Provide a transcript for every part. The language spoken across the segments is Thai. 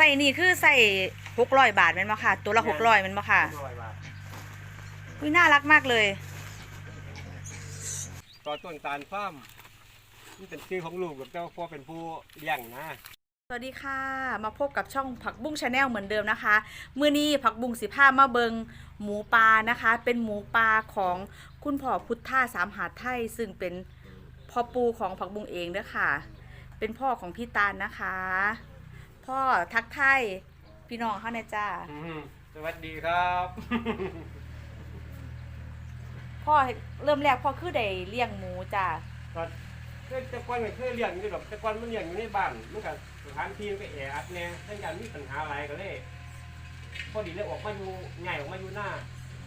ใส่นี่คือใส่หกร้อยบาทแมันบ่ค่ะ ตัวละหกร้อยมันบ่ค่ะร้อยบาทอุ้ยน่ารักมากเลย ต่อต้นตาลฟ้าร์มนี่เป็นชื่อของลูกกับเจ้าพ่อเป็นผู้เลี้ยงนะ สวัสดีค่ะ มาพบกับช่องผักบุ้งชาแนลเหมือนเดิมนะคะ มื้อนี้ผักบุ้งสิผ้ามาเบิงหมูปลานะคะ เป็นหมูปลาของคุณพ่อพุทธาสามหาดไทย ซึ่งเป็นพ่อปูของผักบุ้งเองเด้อค่ะ เป็นพ่อของพี่ตาลนะคะ พ่อทักไทายพี่น้องเขาเนี่ยจ้า อืมสวัสดีครับ พ่อเริ่มแรกพ่อคือได้เลี้ยงหมูจ้าตอนแต่ก่อนไม่เคยเลี้ยงอยู่หรอกแต่ก่อนมันเลี้ยงอยู่ในบ้านมันก็สถานที่มันก็แออัดแน่ทั้งการมีปัญหาอะไรก็เลยพอดีเลยออกมาอยู่ใหญ่ออกมาอยู่หน้า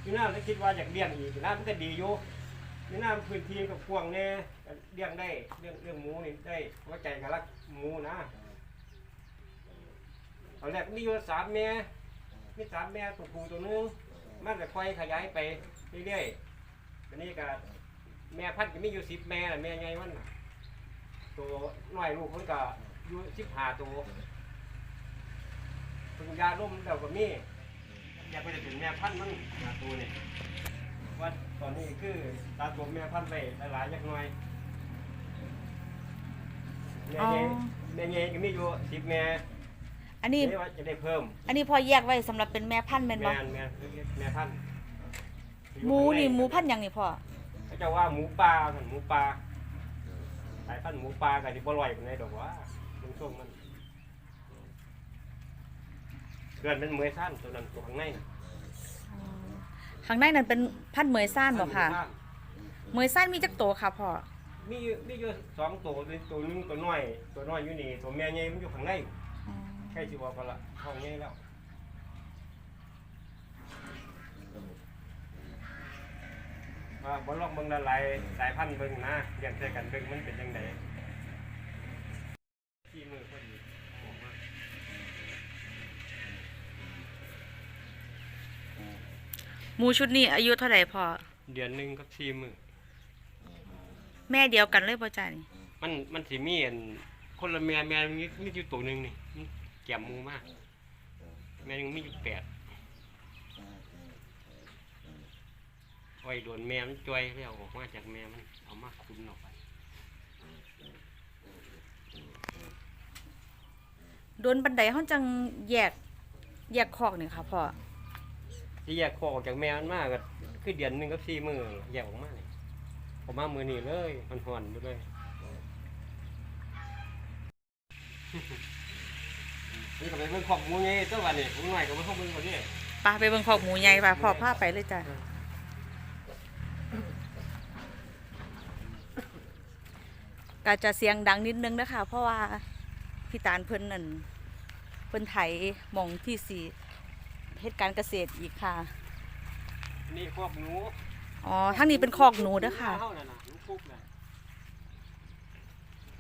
อยู่หน้าแล้วคิดว่าอยากเลี้ยงอีกนะมันก็ดีอยู่อยู่หน้าพื้นที่กับพวงแน่ก็เลี้ยงได้เรื่องเรื่องหมูนี่ได้เพราะใจกับรักหมูนะ ตอนแรกมีอยู่สามแม่มีสามแม่ตัวผู้ตัวหนึงมันก็ค่อยขยายไปเรื่อยๆอันนี้ก็แม่พันธุ์ก็มีอยู่สิบแม่น่ะแม่ใหญ่มันน่ะตัวน้อยลูกมันก็อยู่สิบห้าตัวเป็นยาล่มแล้วก็มีอยากไปจะเป็นแม่พันธุ์มันหาตัวนี่ว่าตอนนี้คือตาตัวแม่พันธุ์ไปหลายๆอย่างน้อยแม่ใหญ่อ๋อ แม่ใหญ่ก็มีอยู่สิบแม่ อันนี้นี่ว่าจะได้เพิ่มอันนี้พ่อแยกไว้สำหรับเป็นแม่พันธุ์แม่นบ่แม่นแม่นแม่พันธุ์หมูนี่หมูพันธุ์หยังนี่พ่อเขาจะว่าหมูปลาหั่นหมูปลาสายพันธุ์หมูปลากับที่บ่ลอยปานใดดอกว่ามันช่วงมันเกินเป็นเหมยสั้นตัวนั้นตัวข้างในน่ะข้างในนั้นเป็นพันธุ์เหมยซ่านบ่ค่ะสั้นเหมยซ่านมีจักโตค่ะพ่อมีอยู่มีอยู่สองตัวตัวตัวหนึงตัวน้อย ตัวน้อยอยู่นี่ตัวแม่ใหญ่มันอยู่ข้างใน ใกล้สิว่ากันละท้องใหญ่แล้วว่าบ่ลองเบิ่งละลายสายพันธุ์เบิ่งนะเรียนใส่กันเบิ่งมันเป็นจังไดที่มือพอดีออกมาหมูชุดนี้อายุเท่าไหร่พ่อ เดือนหนึ่งกับสี่มือแม่เดียวกันเลยบ่จ้านี่มันมันสิมีอันคนละแม่แม่มีมีอยู่ตัวหนึ่งนี่มัน แก้มหมูมากแม่ยังมีอยู่แปดไว้โดนแม่มันจ่อยแล้วออกมาจากแม่มันเอามาคุ้นออกไปโดนบันไดเฮาจังแยกแยกคอกนี่ค่ะพ่อที่แยกคอออกจากแม่มันมากก็คือเดือนหนึ่งกับสี่มือแยกออกมาเลยออกมามือนี่เลยมันห่อนอยู่เลย นี่ก็ไปเบิ่งขอบหมูไงตัววันนี้ผมหน่อยก็มาเข้าเบิ่งวันนี้ปาไปเบิ่งคอกหมูใหญ่ป่ะพ่อพาไปเลยจ้ะก็จะเสียงดังนิดนึงนะคะ เพราะว่าพี่ตาลเพิ่นนั่นเพิ่นไถหมองที่สีเหตุการณ์เกษตรอีกค่ะ นี่ครอบหนูอ๋อทั้งนี้เป็นคอกหนูเด้อค่ะเฮานั่นน่ะหนูคุกน่ะ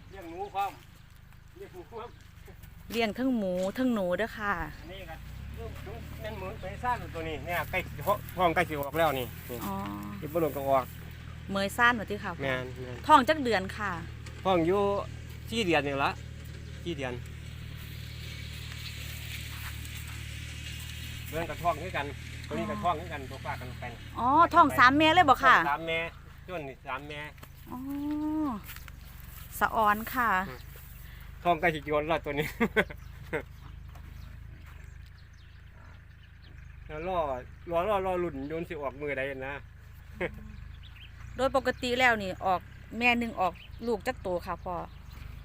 เลี้ยงหนูความเลี้ยงหนูความ เลี้ยงทั้งหมูทั้งหนูเด้อค่ะนี่ก็เริ่มถึงแม่นหมูไปซ่านตัวนี้เนี่ยใกล้สิท้องใกล้สิออกแล้วนี่นี่อ๋อที่บ่ลงก็ออกเมยซ่านว่าที่ค่ะแม่นแม่นท้องจักเดือนค่ะท้องอยู่4เดือนนี่ละ4เดือนเรื่องกับท้องคือกันตัวนี้กับท้องคือกันตัวฝากกันไปอ๋อท้องสามแม่เลยบ่ค่ะสามแม่ต้นนี่สามแม่อ๋อสะออนค่ะ ท้องใกล้สิโยนแล้วตัวนี้ แล้วรอรอรอรอลุ่นโยนสิออกมือใดนะโดยปกติแล้วนี่ออกแม่หนึ่งออกลูกจักโตค่ะพ่อ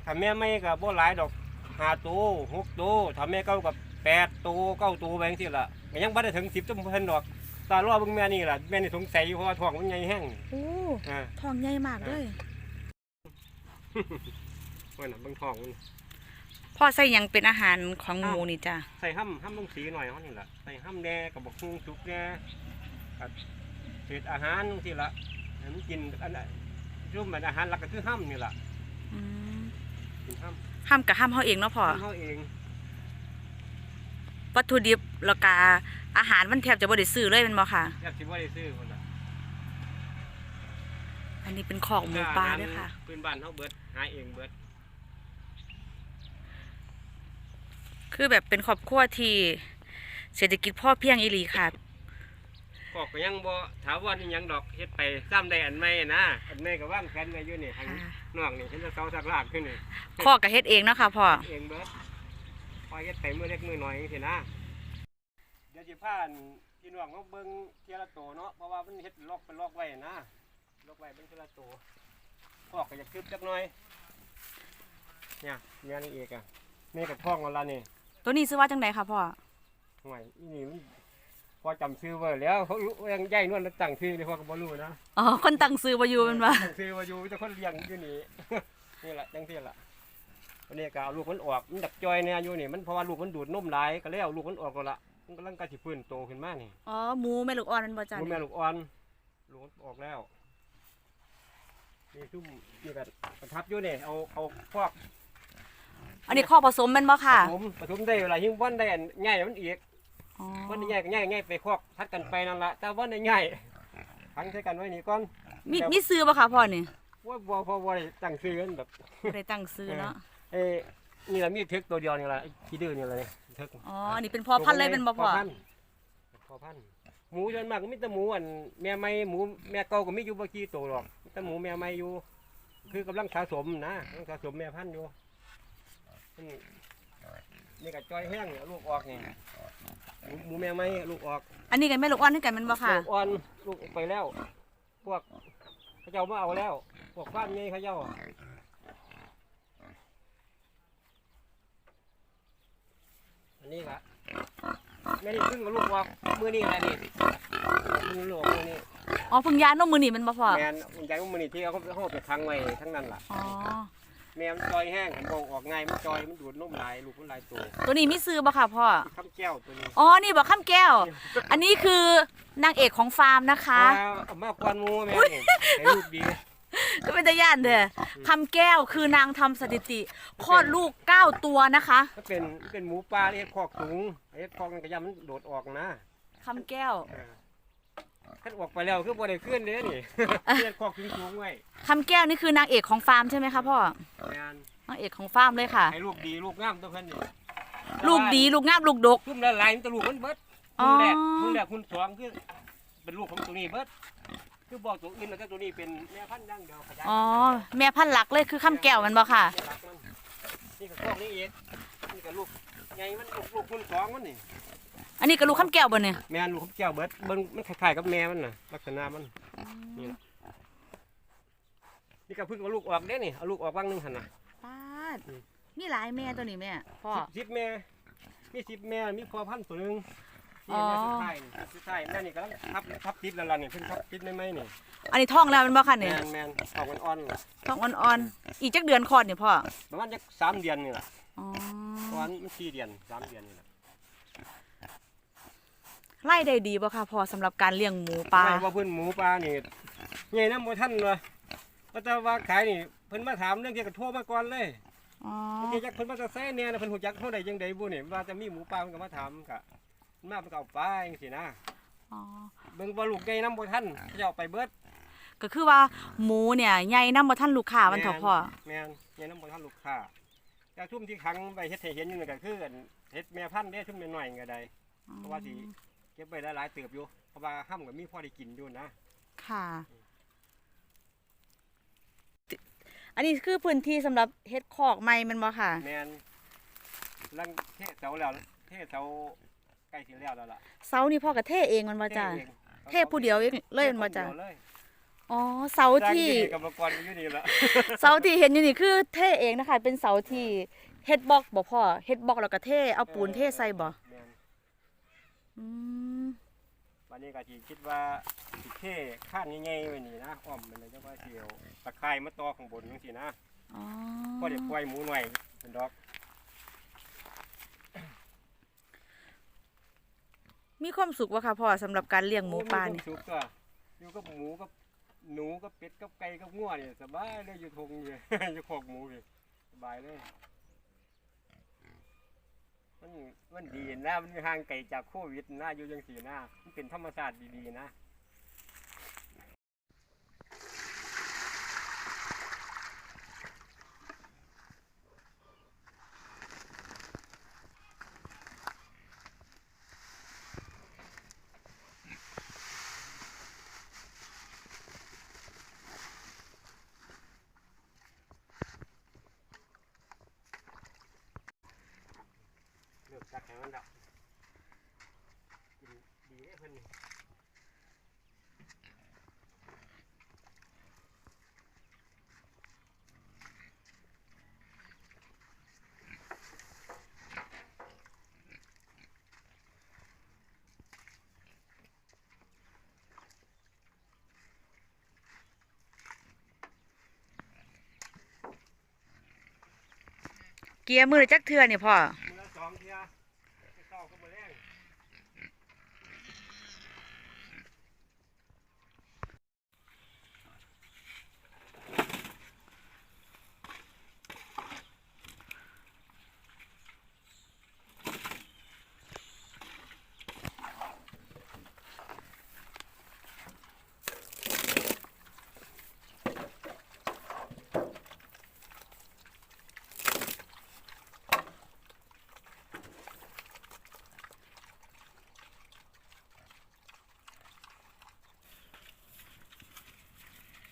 ถ้าแม่ไม่ก็บ่หลายดอกห้าตัวหกตัวถ้าแม่เก้ากับแปดตัวเก้าตัวแบงที่ละก็ยังบ่ได้ถึงสิบจำเพิ่นดอกตารอเบิ่งแม่นี่ล่ะแม่นี่สงสัยอยู่เพราะว่าท้องมันใหญ่แห้งโอ้อ่า ท้องใหญ่มากเลย เพิ่นน่ะเบิ่งท้องมันพ่อใส่หยังเป็นอาหารของหมูนี่จ้ะใส่ห้ำห้ำลงสีหน่อยเฮานี่ล่ะใส่ห้ำแดงกับบักฮุงสุกแดงกับเศษอาหารที่ละให้มันกินอันนั้นรูปมันอาหารหลักก็คือห้ำนี่ล่ะอืมกินห้ำห้ามกับห้ามเฮาเองเนาะพ่อเฮาเองวัตถุดิบแล้วก็อาหารมันแทบจะบ่ได้ซื้อเลยแมันบ่ค่ะแทบสิบ่ได้ซื้อพุ่นล่ะอันนี้เป็นของหมูปลาด้วยค่ะ พื้นบ้านเฮาเบิดหาเองเบิด คือแบบเป็นครอบครัวที่เศรษฐกิจพ่อเพียงอีหลีค่ะก็ก็ยังบ่ถามว่านี่ยังดอกเฮ็ดไปซ้ำได้อันใหม่นะอันใหม่ก็ว่างแผนไว้อยู่นี่ทางค่ะนอกนี่เห็นแต่เสาสักลากขึ้นนี่พ่อกับเฮ็ดเองเนาะค่ะพ่อเองเบิดพอเฮ็ดไปมือเล็กมือน้อยจังซี่นะเดี๋ยวสิพาอันพี่น้องเขาเบิ่งเทียละโตเนาะเพราะว่ามันเฮ็ดล็อกเป็นล็อกไว้นะล็อกไว้เป็นเทียละโตพอกก็จะคืบจักหน่อยเนี่ยเมียนี่เอกอะนี่กับพ่องของเรานี่ ตัวนี้ซื้อว่าจังไดค่ะพ่อห่วยอีนี่มันพอจำซื้อไว้แล้วเขารู้ยังใหญ่นวลแล้วตั้งชื่อนี่พ่อก็บ่รู้นะอ๋อคนตั้งซื้อมาอยู่แมันว่าตั้งชื่อว่าอยู่มีแต่คนเลี้ยงอยู่นี่ นี่แหละจังซี่ล่ะวันนี้ก็เอาลูกมันออกมันดักจอยเนี่ยอยู่นี่มันเพราะว่าลูกมันดูดนมหลายก็เลยเอาลูกมันออกก็ละมันกำลังกระสิฟื้นโตขึ้นมานี่อ๋อหมูแม่ลูกอ่อนมันบ่จ้ะลูกแม่ลูกอ่อนลูกมันออกแล้วนี่ซุ่มนี่ก็ประทับอยู่นี่เอาเอาพวก อันนี้ข้อผสมแมันบ่ค่ะผสมผสมได้เวลายิ่งวันได้อันง่ายมันอีกอ๋อวันได้ง่ายก็ง่ายง่ายไปครอบพัดกันไปนั่นละแต่วันได้ง่ายทั้งใช้กันไว้นี่ก่อนมีมีซื้อบ่ค่ะพ่อนี่ว่าบ่พอบ่ได้ตั้งชื่อกันแบบบ่ได้ตั้งซื้อเนาะเอ้นี่ละมีทึกตัวเดียวนี่ละไอ้ขี้ดื้อนี่ละนี่ทึกอ๋ออันนี้เป็นพ่อพันธุ์เลยเป็นบ่พ่อพันธุ์พ่อพันธุ์หมูส่วนมากก็มีแต่หมูอันแม่ไม่หมูแม่เก่าก็มีอยู่บ่กี่ตัวหรอกมีแต่หมูแม่ไม่อยู่ คือกำลังสะสมนะกำลังสะสมแม่พันธุ์อยู่ นี่นี่ก็จอยแห้งเนี่ยลูกออกนี่หมูหมูแม่ไม่ลูกออกอันนี้กันแม่ลูกอ่อนคือกันแมันบ่ค่ะ ลูกอ่อนลูกออกไปแล้ว พวกเขาเจ้ามาเอาแล้ว พวกฟ้าร์มใหญ่เขาเจ้าอันนี้ละแม่นี่เพิ่งกับลูกออกมือนี่แหละนี่เพิ่งลูกออกมือนี่อ๋อเพิ่งยานมมือนี่แมันบ่พ่อแม่นใหญ่กว่ามือนี่ที่เขาเขาเอาไปค้างไว้ทั้งนั้นล่ะ อ๋อ แม่มันจอยแห้งผมบอกออกง่ายมันจอยมันดูดนมหลายลูกมันหลายตัวตัวนี้มีซื้อบ่ค่ะพ่อข้ามแก้วตัวนี้อ๋อนี่บ่ข้ามแก้ว อันนี้คือนางเอกของฟาร์มนะคะเอาเอามากวนหมูแม่นี่ให้ลูกดีก็เป็นตาย่านเด้อคำแก้วคือนางทำสถิติคลอดลูก9ตัวนะคะมันเป็นเป็นหมูปลาเอ็ดคอกสูงเอ็ดคอกมันก็ยามันโดดออกนะคำแก้ว ท่านออกไปแล้วคือบ่ได้ขึ้นเด้นี่เรียนคอกสูงๆไว้คำแก้วนี่คือนางเอกของฟาร์มใช่ไหมคะพ่องานนางเอกของฟาร์มเลยค่ะ ให้ลูกดีลูกงามตัวเพิ่นนี่ลูกดีลูกงามลูกดกทุ่มละลายมันแตลูกมันเบิดอ๋อคุณแรกคุณแรกคุณสองคือเป็นลูกของตัวนี้เบิดคือบอกตัวอื่นแล้วแต่ตัวนี้เป็นแม่พันธุ์ดั้งเดียวขยายอ๋อ แม่พันธุ์หลักเลยคือคำแก้วมันบ่ค่ะแม่รักมันนี่ก็พวกนี้เองนี่ก็ลูกใหญ่มันลูกลูกคุณสองมันนี่ อันนี้ก็ลูกคำแก้วบ่เนี่ยแม่ลูกของเจ้าเบิดเบิ่งมันคล้ายๆกับแม่มันน่ะลักษณะมันนี่ล่ะนี่ก็เพิ่งเอาลูกออกเด้นี่เอาลูกออกบ้างหนึงหั่นน่ะปาดมีหลายแม่ตัวนี้แม่พ่อ สิบแม่ มีสิบแม่ มีพอพันธุ์ตัวหนึงอ๋นี่อแม่สุดท้ายนี่สุดท้ายแม่นี่กำลังทับทับติดแล้วล่ะนี่เพิ่งทับติดไม่ไหมนี่อันนี้ท้องแล้วมันบ่ค่ะแมเนี่ยนแมนออกมันอ่อนล่ะท้องอ่อนๆ อีกจักเดือนคลอดเนี่ยพ่อ ประมาณจักสามเดือนนี่แหละอ๋อเพราะว่ามันสี่เดือนสามเดือนนี่แหละ ไล่ได้ดีบ่ค่ะพ่อสำหรับการเลี้ยงหมูปลา ไม่ว่าเพิ่นหมูปลานี่ใหญ่น้ำบ่ท่านวะว่าแต่ว่าขายนี่เพิ่นมาถามเรื่องเกี่ยวกับโทรมาก่อนเลยอ๋อ เกี่ยวกับเพิ่นมาจะใส่เนี่ยนะเพิ่นหูจักเท่าใดจังใดบ่นี่ว่าจะมีหมูปลาเพิ่นก็มาถามกะมันมาเพิ่นก็เอาไปจังซี่นะอ๋อ เบิ่งว่าลูกใหญ่น้ำบ่ท่านเขาจะเอาไปเบิด ก็คือว่าหมูเนี่ยใหญ่นำบ่ทันลูกค้ามันเถอะพ่อ แม่นใหญ่น้ำบ่ท่านลูกค้าแต่ทุ่มที่ขังไปเฮ็ดให้เห็นอยู่นี่ก็คืออันเฮ็ดแม่พันธุ์เด้ทุ่มน้อยๆก็ได้ เพราะว่าสิ เก็บไว้หลายๆเติบอยู่เพราะว่าห้ามก็มีพอได้กินอยู่นะค่ะ อันนี้คือพื้นที่สำหรับเฮ็ดคอกใหม่แมันบ่ค่ะ แม่นลังเทเสาแล้วเทเสาใกล้สิแล้วแล้วล่ะเสานี่พ่อก็เทเองแมันบ่จ้ะเองเทผู้เดียวเองเลยแมันบ่จ้ะเทผู้เดียวเลยอ๋อเสาที่สร้างอยู่นี่กับกรอยู่นี่ละ เสาที่เห็นอยู่นี่คือเทเองนะคะ เป็นเสาที่เฮ็ดบล็อกบ่พ่อเฮ็ดบล็อกแล้วก็เทเอาปูนเทใส่บ่แม่นอืม วันนี้ก็สิคิดว่าสิเทข้างใหญ่ๆไว้นี่นะอ้อมมันเลยจังว่าสิเอาตะไคร้มาต่อข้างบนจังซี่นะอ๋อพอได้ปล่อยหมูหน่อยเป็นดอก มีความสุขบ่คะพ่อสำหรับการเลี้ยงหมูปลานี่โอ้มีความสุขตัวอยู่กับหมูกับหนูกับเป็ดกับไก่กับงัวนี่สบายเลยอยู่ทงนี่อยู่คอกหมูนี่สบายเลย มันมันดีนะมันห่างไกลจากโควิดนะอยู่ยังสีนะมันเป็นธรรมชาติดีๆนะ ให้มันดับกินดีได้เพิ่นนี่เกียร์มือจักเทือนี่พ่อ มือละสองเทียไปเข้าก็มาแรง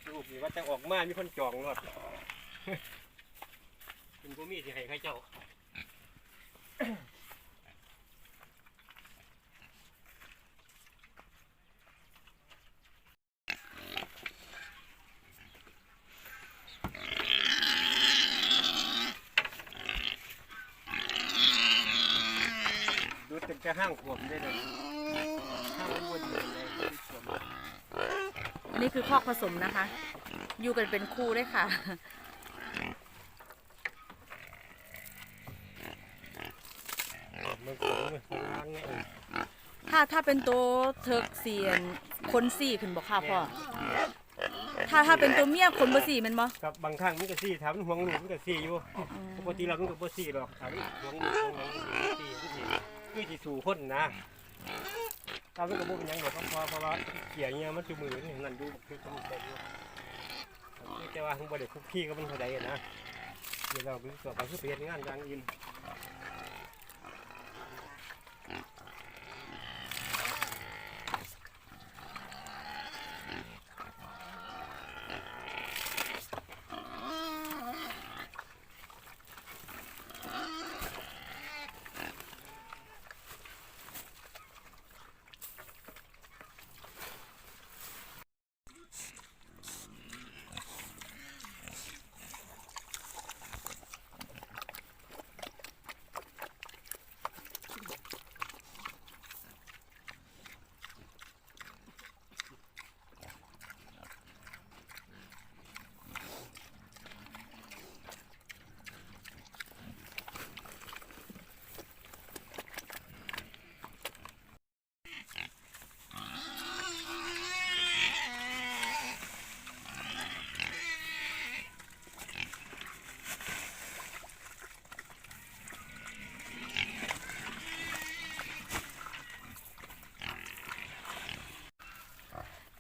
ลูกนี่ ว่าจะออกมามีคนจองรถเป็นผู้มีที่ให้ใครเจ้าดูตึกจะห้างขวบได้เลยห้างมันบดีเลยที่ขวบอันนี้คือคอกผสมนะคะ อยู่กันเป็นคู่ด้วยค่ะ มันของมันของล้างไงถ้าถ้าเป็นตัวเทิร์กเซียนคนสี่ขึ้นบอกค่ะพ่อ ถ้าถ้าเป็นตัวเมียคนบ่สี่แมันบ่กับบางครั้งมันก็ซี่ถามมันห่วงลูกมันก็ซี่อยู่ปกติเรามันก็บ่ซี่หรอกถามห่วงลูกห่วงหลานมันก็ซี่คือสิคือสิสู่คนนะถ้ามันก็บ่เป็นหยังดอกเพราะเพราะว่าเกี่ยเงี้ยมันคือมือนี่นั่นดูคือคนแต่อยู่ แต่ว่าทั้งบ่ได้คุกคีก็มันเท่าใดนะเดี๋ยวเราไปสอบไปคือไปเฮ็ดงานอย่างอื่น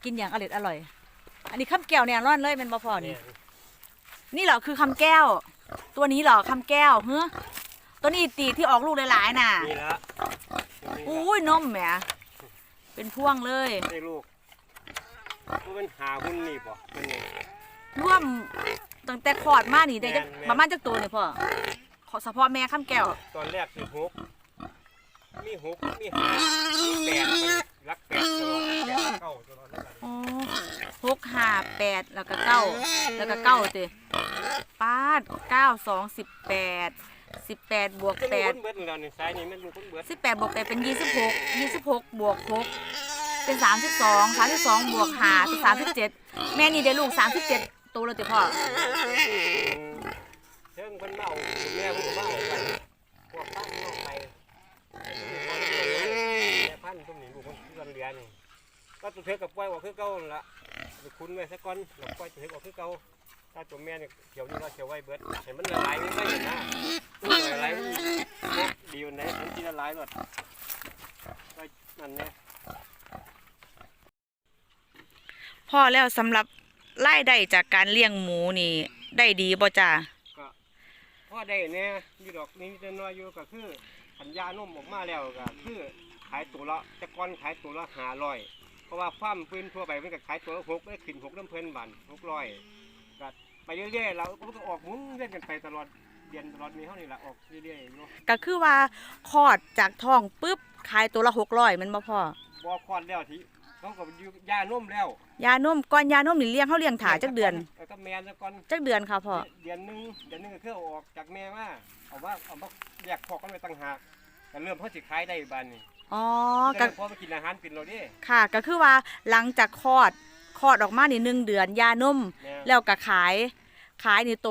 กินอย่างอร่อยอร่อย อันนี้คำแก้วเนี่ยร่อนเลยเป็นบ่พอนี่เนี่ยนี่เหรอคือคำแก้ว ตัวนี้เหรอคำแก้วเฮ้อตัวนี้ตีที่ออกลูกหลายๆน่ะนี่ละอุ้ยนมแหมเป็นพ่วงเลยได้ลูกว่ามันหาหุ้นนี่บ่เป็นไงร่วมตั้งแต่คลอดมานี่ได้จักแม่นๆประมาณจักตัวเนี่ยพ่อขอเฉพาะแม่คำแก้ว ตอนแรกคือหกมีหกมีห้ามีแปดรักแปดตลอดแปดรักเก้าตลอดนั่นแหละอ๋อ หกห้าแปดแล้วก็เก้าแล้วก็เก้าเตป้าดเก้าสองสิบแปดสิบแปดบวกจะแปมีคดนเบิดแล้วนี่ซ้ายนี่มันมีคนเบิดสิบแปดบวกแปดเป็นยี่สิบหกยี่สิบหกบวกหกเป็นสามสิบสองสามสิบสองบวกห้าเป็นสามสิบเจ็ดแม่นี่ได้ลูกสามสิบเจ็ดตัวแล้วติพ่อเชิงเพิ่นมาเอาแม่เพิ่นมาเอาไปพวกปั้นเอาไปแม่พันธุ์ตรงนี้ลูกมันคือกันเรียนนี่ก็ตัวเธอกับปล่อยว่าคือเก่านั่นล่ะ ไปคุ้นไว้ซะก่อนแล้วปล่อยตัวเธอว่าคือเก่าถ้าตัวแม่เนี่ยเขียวนี่เราเขียวไว้เบิดเห็นมันละลายไม่ได้เห็นนะตัวละลายมันดีวันไหนมันทีละลายหมดไปนั่นเนี่ยพ่อแล้วสำหรับรายได้จากการเลี้ยงหมูนี่ ได้ดีบ่จ้าก็พ่อได้เนี่ยอยู่ดอกนี้จะน้อยอยู่ก็คือสัญญานมออกมาแล้วก็คือขายตัวละแต่ก่อนขายตัวละห้าร้อย เพราะว่าฟาร์มพื้นทั่วไปมันก็ขายตัวละหกได้ขึ้นหกน้ำเพลินบันหกร้อยก็ไปเรื่อยๆเราก็ออกหมุนเล่นกันไปตลอดเดือนตลอดมีเท่านี้ละออกเรื่อยๆอยู่ก็คือว่าคลอดจากท้องปุ๊บขายตัวละหกร้อยมันบ่พอบ่คลอดแล้วที่เขาก็อยู่ยานุ่มแล้วยานมก่อนยานมนี่เลี้ยงเขาเลี้ยงถาจักเดือนแล้วก็แม่นซะก่อนจักเดือนค่ะพ่อเดือนหนึงเดือนหนึงก็คือเอาออกจากแม่มาเอาว่าเอามาแยกพอกกันไปต่างหากก็เริ่มเขาสิขายได้บานนี้ อ๋อก็ก็พอมากินอาหารเป็นเราเด้ค่ะ ก็คือว่าหลังจากคลอดคลอดออกมานี่หนึ่งเดือนยานมแม่แล้วก็ขาย ขายนี่โต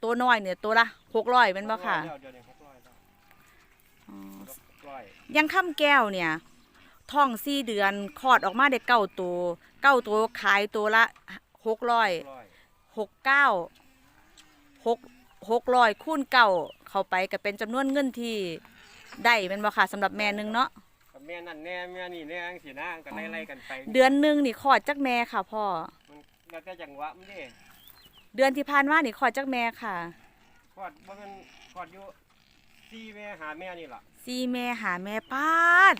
โตน้อยเนี่ยตัวละหกร้อยเป็นบ่ค่ะเดี๋ยวเดี๋ยวนี้600แล้วอ๋อ600ยังข้ามแก้วเนี่ยท้องสี่เดือนคลอดออกมาได้เก้าตัวเก้าตัวขายตัวละหกร้อย600หกเก้าหกหกร้อยคูณเก้าเข้าไปก็เป็นจำนวนเงินที่ได้เป็นบ่ค่ะสำหรับแม่หนึงเนาะก็แม่นั่นแน่แม่นี่แน่จังซี่นะก็ไล่ๆกันไปเดือนหนึงนี่คลอดจักแม่ค่ะพ่อ มันแล้วแต่จังหวะมันเด้เดือนที่ผ่านมานี่คลอดจักแม่ค่ะคลอดบ่แม่นคลอดอยู่สี่แม่หาแม่นี่ล่ะสี่แม่หาแม่ปาด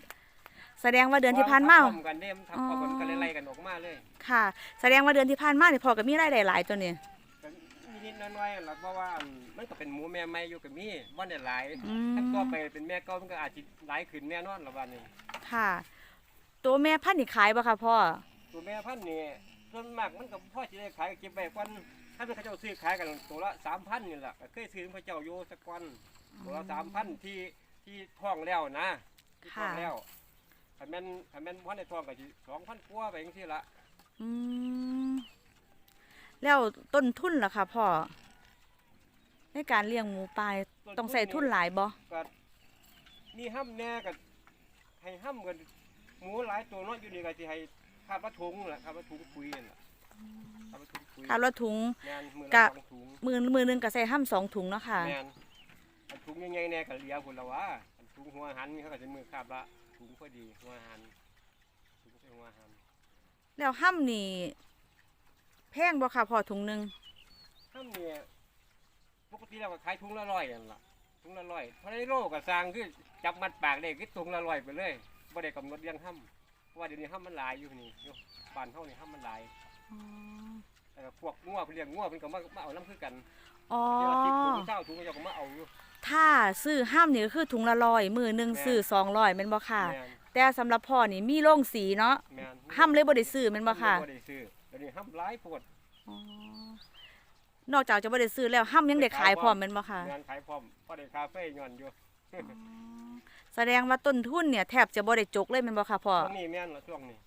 แสดงว่าเดือนที่ผ่านมา พร้อมกันเด้มันทับพร้อมกันก็ไล่ๆกันออกมาเลย ค่ะ แสดงว่าเดือนที่ผ่านมานี่พ่อก็มีรายได้หลายตัวนี่ก็ นิดๆน้อยๆล่ะเพราะว่ามันก็เป็นหมูแม่ใหม่อยู่กับมีบ่ได้หลายอืถ้าตัวมไปเป็นแม่เก่ามันก็อาจสิหลายขึ้นแน่นอนละบัดนี้ค่ะ ตัวแม่พันธุ์นี่ขายบ่ค่ะพ่อ ตัวแม่พันธุ์นี่ส่วนมากมันก็พอสิได้ขายก็เก็บไว้ก่อนถ้าเป็นเขาเจ้าซื้อขายกันตัวละ3,000นี่ล่ะก็เคยซื้อเขาเจ้าอยู่สักก่อนตัวละ3,000ที่ที่ท้องแล้วนะที่ท้องแล้วคันแม่นคันแม่นบ่ได้ท้องก็สิ2,000กว่าไปจังซี่ล่ะอืม แล้วต้นทุนล่ะค่ะพ่อในการเลี้ยงหมูปลาต้องใส่ทุนหลายบ่ก็นี่ห้ำแน่ก็ให้ห้ำกันหมูหลายตัวเนาะอยู่นี่ก็สิให้คาบละถุงแหละคาบละถุงปุ๋ยนั่นล่ะคาบละถุงปุ๋ยค่ะรถถุงแม่นมือก็ละสองถุงมือมือหนึงก็ใส่ห้ำสองถุงเนาะค่ะแม่นอันถุงใหญ่ๆแน่ก็เหลียพุ่นละวะอันถุงหัวอาหันนี่เขาก็จะมือคาบละถุงพอดีหัวอาหันถุงใส่หัวอาหันแล้วห้ำนี่ แพงบ่ค่ะพ่อถุงหนึงห้ำเนี่ยปกติเราก็ขายถุงละร้อยนั่นล่ะถุงละร้อยเพราะในโลก็สร้างคือจับมัดปากได้คือถุงละร้อยไปเลยบ่ได้กำหนดเรื่องห้ำเพราะว่าเดี๋ยวนี้ห้ำมันหลายอยู่นี่อยู่บ้านเฮานี่ห้ำมันหลายอ๋อแต่ก็พวกงัวเพิ่นเลี้ยงงัวเพิ่นก็มามาเอาน้ำคือกันอ๋อเดี๋ยวสิบถุงเช้าถุงก็จะก็มาเอาอยู่ ถ้าซื้อห้ามนี่ก็คือถุงละร้อยมือหนึ่งแม่น ซื้อสองร้อยแม่นบ่ค่ะ แม่นแต่สำหรับพ่อนี่มีโรงสีเนาะแม่นห้ามเลยบ่ได้ซื้อแม่นบ่ค่ะ บ่ได้ซื้อเดี๋ยว นี้ห้ามหลายโพดอ๋อนอกจากจะบ่ได้ซื้อแล้วห้ามยังได้ขายพร้อมแม่นบ่ค่ะงานขายพร้อมพอได้คาเฟ่ย้อนอยู่อ๋อแสดงว่าต้นทุนเนี่ยแทบจะบ่ได้จกเลยแม่นบ่ค่ะพ่อช่วงนี้แม่นละช่วงนี้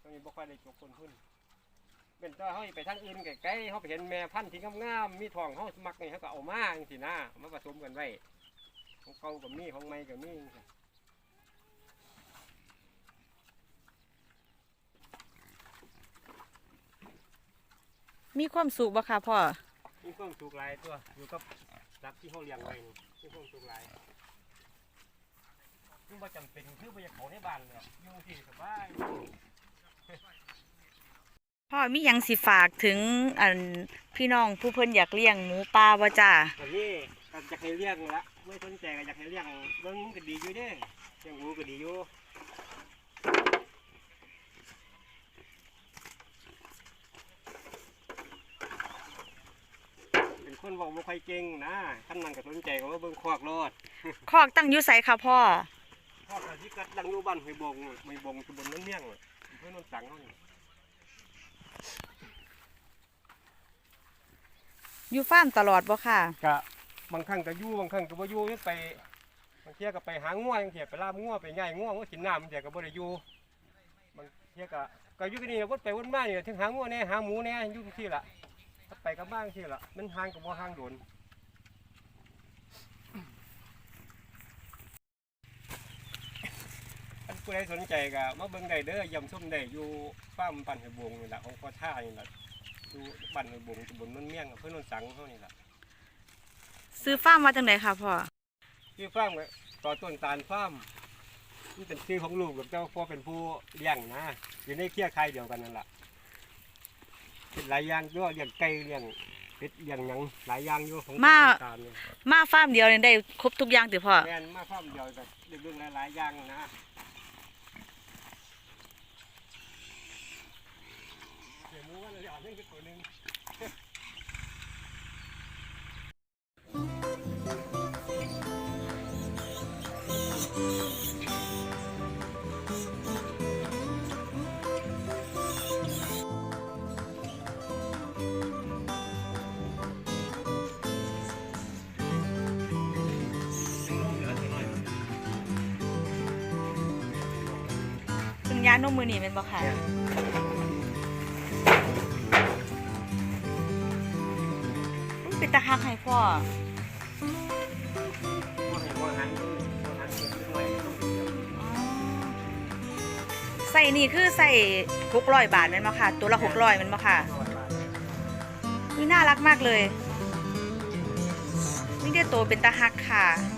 ช่วงนี้บ่ค่อยได้จกคนทุนเป็นตัวเฮาไปทางอื่นไกลๆเฮาไปเห็นแม่พันธุ์ที่งามๆมีทองเฮามักนี่เฮาก็เอามาจังซี่นะเอามาผสมกันไว้ของเก่าก็มีของใหม่ก็มีจังซี้ มีความสุขบ่ค่ะพ่อ มีความสุขหลายตัวอยู่กับสัตว์ที่เขาเลี้ยงไว้นี่มีความสุขหลายคือบ่จำเป็นคือบ่อยากเขาในบ้านเลยอยู่ที่สบายพ่อมีหยังสิฝากถึงอันพี่น้องผู้เพิ่นอยากเลี้ยงหมูป่าบ่จ้าอันนี้ก็อยากให้เลี้ยงละไม่สนใจก็อยากให้เลี้ยงเบิ่งมันก็ดีอยู่เด้เลี้ยงหมูก็ดีอยู่เป็น คนเว้าบ่ค่อยเก่งนะคันนั้นก็สนใจก็มาเบิ่งคอกรอดคอกตั้งอยู่ไสค่ะพ่อคอกก็สิกัดดังอยู่บ้านห้วยบงห้วยบงตำบลน้ำเมี่ยงอำเภอโนนสังเฮานี่อยู่ฟาร์มตลอดบ่ค่ะก็บางครั้งก็อยู่บางครั้งก็บ่อยู่ไปบางเที่ยก็ไปหางัวจังซี่ไปลาบงัวไปย่ายงัวงัวกินน้ำจังซี่ก็บ่ได้อยู่บางเที่ยก็ก็อยู่กันนี่วนไปวนมานี่ถึงหางัวแหน่หาหมูแหน่อยู่จังซี่ล่ะก็ ไปกับบ้านจังซี่ล่ะมันห่างก็บ่ห่างโดนอันผู้ใดสนใจก็มาเบิ่งได้เด้อเยี่ยมชมได้อยู่ฟาร์มปันหอยบงนี่ล่ะของพ่อท่านี่ล่ะอยู่บ้านหอยบงตำบลโนนเมี่ยงอำเภอโนนสังเฮานี่ล่ะซื้อฟาร์มมาจังไดค่ะพ่อชื่อฟาร์มก็ต่อต้นตาลฟาร์มนี่เป็นชื่อของลูกกับเจ้าพ่อเป็นผู้เลี้ยงนะอยู่ในเครือข่ายเดียวกันนั่นแหละเป็น หลายอย่างด้วยเลี้ยงไก่เลี้ยงเป็ดเลี้ยงหยังหลายอย่างอยู่ของมาต้นตาลเนี่ยมาฟาร์มเดียวนี่ได้ครบทุกอย่างติพ่อ แม่นมาฟาร์มเดียวแต่เรื่องหลายๆอย่างนะเดี๋ยวหมูกันเลยอ่อนนี่คือตัวหนึง ยานมมือนี่เป็นบ่ค่ะอุ๊ยเป็นตาฮักให้พ่อว่าให้ว่าหันว่าหันเก็บหน่อยต้องเก็บอ๋อใส่นี่คือใส่หกร้อยบาทเป็นบ่ค่ะ ตัวละหกร้อยเป็นบ่ค่ะร้อยบาทอุ๊ยน่ารักมากเลย นี่ได้โตวเป็นตาฮักค่ะเ